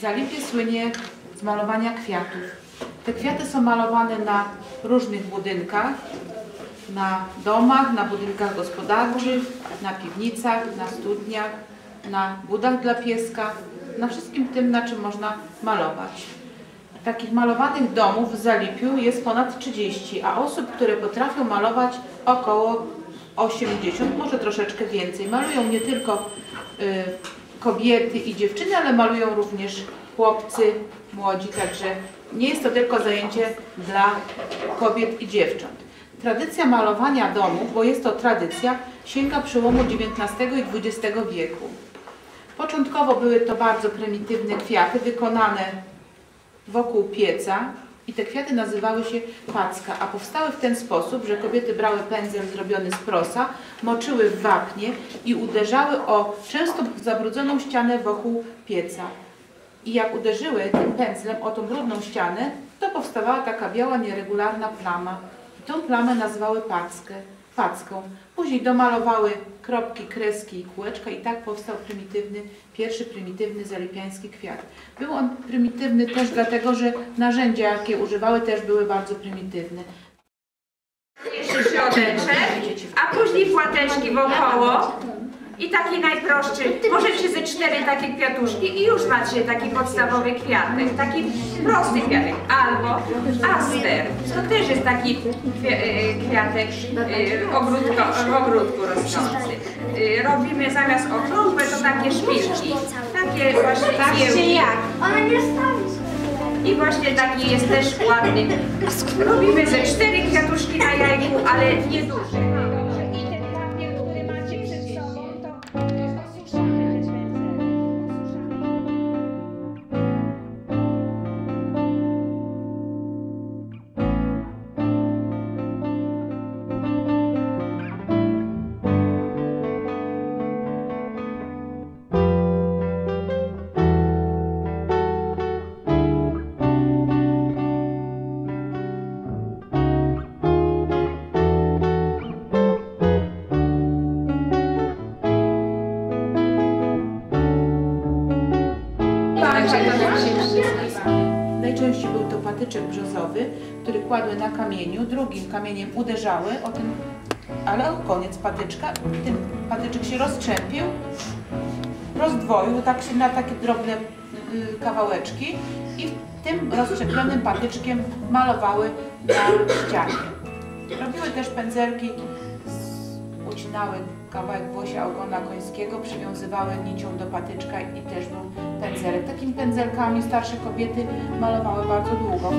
Zalipie słynie z malowania kwiatów. Te kwiaty są malowane na różnych budynkach, na domach, na budynkach gospodarczych, na piwnicach, na studniach, na budach dla pieska, na wszystkim tym, na czym można malować. Takich malowanych domów w Zalipiu jest ponad 30, a osób, które potrafią malować około 80, może troszeczkę więcej. Malują nie tylko y, kobiety i dziewczyny, ale malują również chłopcy, młodzi, także nie jest to tylko zajęcie dla kobiet i dziewcząt. Tradycja malowania domów, bo jest to tradycja, sięga przełomu XIX i XX wieku. Początkowo były to bardzo prymitywne kwiaty wykonane wokół pieca i te kwiaty nazywały się packa, a powstały w ten sposób, że kobiety brały pędzel zrobiony z prosa, moczyły w wapnie i uderzały o często zabrudzoną ścianę wokół pieca. I jak uderzyły tym pędzlem o tą brudną ścianę, to powstawała taka biała, nieregularna plama. I tą plamę nazywały packę, packą. Później domalowały kropki, kreski i kółeczka i tak powstał prymitywny, pierwszy prymitywny zalipiański kwiat. Był on prymitywny też dlatego, że narzędzia, jakie używały też były bardzo prymitywne. Jeszcze środeczek, a później płateczki wokoło. I taki najprostszy, możecie ze cztery takie kwiatuszki i już macie taki podstawowy kwiatek, taki prosty kwiatek, albo aster, to też jest taki e, kwiatek e, ogródko, w ogródku rosnący. E, Robimy zamiast okrągłe to takie szpilki, takie właśnie kiełki. Ona nie. I właśnie taki jest też ładny. Robimy ze cztery kwiatuszki na jajku, ale nie duże. Najczęściej był to patyczek brzozowy, który kładły na kamieniu, drugim kamieniem uderzały o ten, ale o koniec patyczka, ten patyczek się roztrzępił, rozdwoił tak się na takie drobne y, kawałeczki i tym rozszczepionym patyczkiem malowały na ścianie. Robiły też pędzelki, ucinały kawałek włosia ogona końskiego, przywiązywały nicią do patyczka i też był pędzelek. Takimi pędzelkami starsze kobiety malowały bardzo długo.